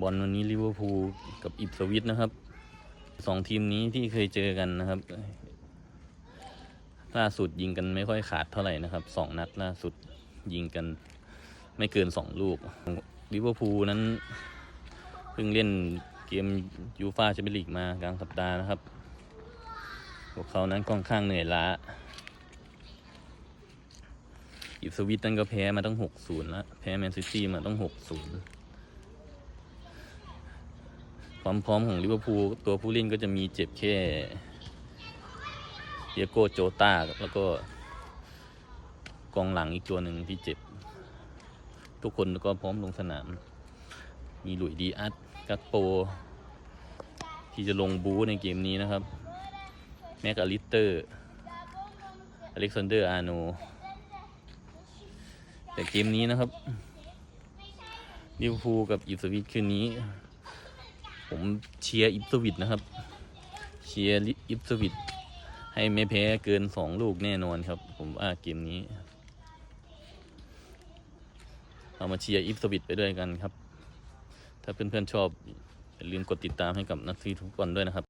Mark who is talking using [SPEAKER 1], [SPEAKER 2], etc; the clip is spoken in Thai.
[SPEAKER 1] บอลวันนี้ลิเวอร์พูลกับอิปสวิตนะครับสองทีมนี้ที่เคยเจอกันนะครับ ล่าสุดยิงกันไม่ค่อยขาดเท่าไหร่นะครับสองนัดล่าสุดยิงกันไม่เกินสองลูกลิเวอร์พูลนั้นเพิ่งเล่นเกมยูฟาแชมเปี้ยนลีกมากลางสัปดาห์นะครับ พวกเขานั้นค่อนข้างเหนื่อยล้าอิสวิตนั่นก็แพ้มาตั้งหกศูนย์แล้ว แพ้แมนซิตี้มาตั้งหกศูนย์ ความพร้อมของลิเวอร์พูลตัวผู้เล่นก็จะมีเจ็บแค่เดียโกโจตาแล้วก็กองหลังอีกตัวหนึ่งที่เจ็บ ทุกคนก็พร้อมลงสนาม มีหลุยดีอัสกักโป ที่จะลงบูในเกมนี้นะครับ แม็กอลิสเตอร์ อเล็กซานเดอร์อาโน แต่เกมนี้นะครับลิเวอร์พูลกับอิสวิตคืนนี้ ผมเชียร์อิปสวิตนะครับ เชียร์อิปสวิตให้ไม่แพ้เกินสองลูกแน่นอนครับ ผมว่าเกมนี้ เอามาเชียร์อิปสวิตไปด้วยกันครับ ถ้าเพื่อนๆชอบอย่าลืมกดติดตามให้กับนักซีทุกคนด้วยนะครับ